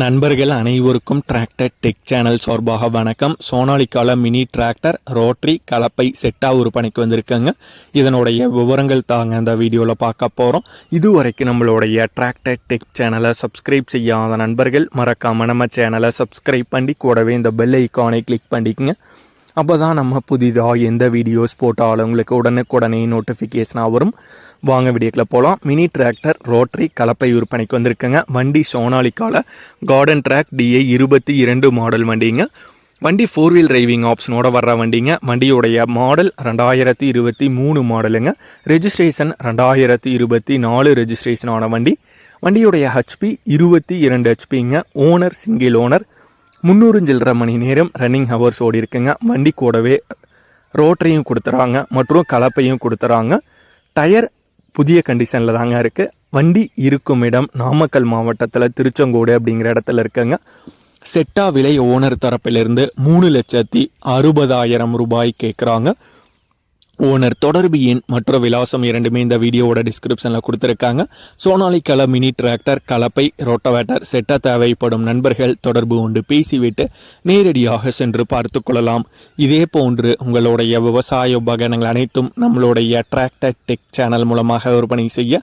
நண்பர்கள் அனைவருக்கும் tractor tech channel சார்பாக வணக்கம். சோனாலிக்கால மினி டிராக்டர் ரோட்ரி கலப்பை செட்டாக விற்பனைக்கு வந்திருக்குங்க. இதனுடைய விவரங்கள் தாங்க இந்த வீடியோவில் பார்க்க போகிறோம் இதுவரைக்கும் நம்மளுடைய டிராக்டர் டெக் சேனலை சப்ஸ்கிரைப் செய்யாத நண்பர்கள் மறக்காமல் நம்ம சேனலை சப்ஸ்கிரைப் பண்ணி கூடவே இந்த பெல் ஐக்கானை கிளிக் பண்ணிக்கங்க. அப்போ தான் நம்ம புதிதாக எந்த வீடியோஸ் போட்டாலும் உங்களுக்கு உடனுக்குடனே நோட்டிஃபிகேஷனாக வரும். வாங்க வீடியோக்கில் போகலாம் மினி டிராக்டர் ரோட்டரி கலப்பை விற்பனைக்கு வந்திருக்குங்க. வண்டி சோனாலிக்கால கார்டன் ட்ராக் டிஏ இருபத்தி இரண்டு மாடல் வண்டிங்க. வண்டி ஃபோர் வீல் டிரைவிங் ஆப்ஷனோட வர்ற வண்டிங்க. வண்டியுடைய மாடல் ரெண்டாயிரத்தி இருபத்தி மூணு மாடலுங்க ரெஜிஸ்ட்ரேஷன் ரெண்டாயிரத்தி இருபத்தி நாலு ரெஜிஸ்ட்ரேஷனான வண்டி. வண்டியுடைய ஹெச்பி இருபத்தி இரண்டு ஹெச்பிங்க ஓனர் சிங்கிள் ஓனர் முந்நூறு சில்லரை மணி நேரம் ரன்னிங் ஹவர்ஸ் ஓடி இருக்குங்க. வண்டி கூடவே ரோட்டரையும் கொடுத்துறாங்க. மற்றும் கலப்பையும் கொடுத்துறாங்க. டயர் புதிய கண்டிஷனில் தாங்க இருக்குது வண்டி இருக்கும் இடம் நாமக்கல் மாவட்டத்தில் திருச்செங்கோடு அப்படிங்கிற இடத்துல இருக்குங்க. செட்டா விலை ஓனர் தரப்பிலிருந்து மூணு லட்சத்தி அறுபதாயிரம் ரூபாய் கேட்குறாங்க ஓனர் தொடர்பு எண் மற்ற விலாசம் இரண்டுமே இந்த வீடியோவோட டிஸ்கிரிப்ஷனில் கொடுத்துருக்காங்க. சோனாலிக்கல மினி டிராக்டர் கலப்பை ரோட்டோவேட்டர் செட்ட தேவைப்படும் நண்பர்கள் தொடர்பு கொண்டு பேசிவிட்டு நேரடியாக சென்று பார்த்து கொள்ளலாம். இதே போன்று உங்களுடைய விவசாய உபகரணங்கள் அனைத்தும் நம்மளுடைய டிராக்டர் டெக் சேனல் மூலமாக விற்பனை செய்ய